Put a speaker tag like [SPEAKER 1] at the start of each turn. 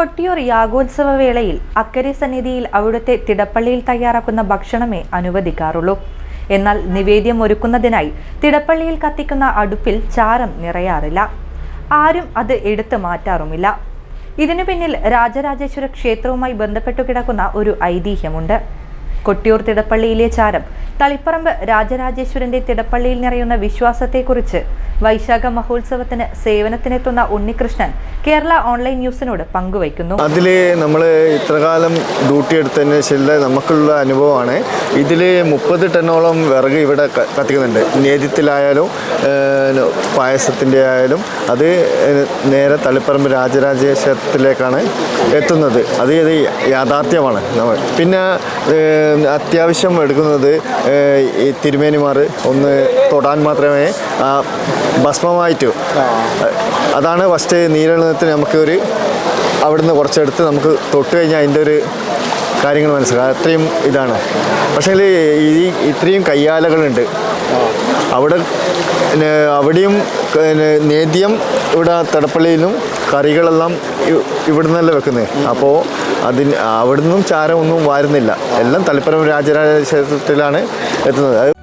[SPEAKER 1] കൊട്ടിയൂർ യാഗോത്സവ വേളയിൽ അക്കരെ സന്നിധിയിൽ അവിടുത്തെ തിടപ്പള്ളിയിൽ തയ്യാറാക്കുന്ന ഭക്ഷണമേ അനുവദിക്കാറുള്ളൂ. എന്നാൽ നിവേദ്യം ഒരുക്കുന്നതിനായി തിടപ്പള്ളിയിൽ കത്തിക്കുന്ന അടുപ്പിൽ ചാരം നിറയാറില്ല. ആരും അത് എടുത്തു മാറ്റാറുമില്ല. ഇതിനു പിന്നിൽ രാജരാജേശ്വര ക്ഷേത്രവുമായി ബന്ധപ്പെട്ടു കിടക്കുന്ന ഒരു ഐതിഹ്യമുണ്ട്. കൊട്ടിയൂർ തിടപ്പള്ളിയിലെ ചാരം തളിപ്പറമ്പ് രാജരാജേശ്വരന്റെ തിടപ്പള്ളിയിൽ നിറയുന്ന വിശ്വാസത്തെക്കുറിച്ച് വൈശാഖ മഹോത്സവത്തിന് സേവനത്തിനെത്തുന്ന ഉണ്ണികൃഷ്ണൻ കേരള ഓൺലൈൻ ന്യൂസിനോട് പങ്കുവയ്ക്കുന്നു.
[SPEAKER 2] അതിൽ നമ്മൾ ഇത്രകാലം ഡ്യൂട്ടി എടുത്തതിന് ശേഷം നമുക്കുള്ള അനുഭവമാണ്. ഇതിൽ മുപ്പത് ടണ്ണോളം വിറക് ഇവിടെ കത്തിക്കുന്നുണ്ട്. നേദ്യത്തിലായാലും പായസത്തിന്റെ ആയാലും അത് നേരെ തളിപ്പറമ്പ് രാജരാജേശ്വരത്തിലേക്കാണ് എത്തുന്നത്. അത് ഇത് യാഥാർത്ഥ്യമാണ്. പിന്നെ അത്യാവശ്യം എടുക്കുന്നത് ഈ തിരുമേനിമാർ ഒന്ന് തൊടാൻ മാത്രമേ ആ ഭസ്മമായിട്ട്. അതാണ് ഫസ്റ്റ് നീരണത്തിന് നമുക്ക് ഒരു അവിടുന്ന് കുറച്ചെടുത്ത് നമുക്ക് തൊട്ട് കഴിഞ്ഞാൽ അതിന്റെ ഒരു കാര്യങ്ങൾ മനസ്സിലാക്കാം. അത്രയും ഇതാണ്. പക്ഷേ ഈ ഇത്രയും കയ്യാലകളുണ്ട്. അവിടെ അവിടെയും പിന്നെ നേദ്യം ഇവിടെ തടപ്പള്ളിയിലും കറികളെല്ലാം ഇവിടെ ഇവിടുന്നല്ല വെക്കുന്നത് അപ്പോൾ അതിന് അവിടുന്നും നിന്നും ചാരമൊന്നും വാരുന്നില്ല. എല്ലാം തളിപ്പറമ്പ് രാജരാജ ക്ഷേത്രത്തിലാണ് എത്തുന്നത്.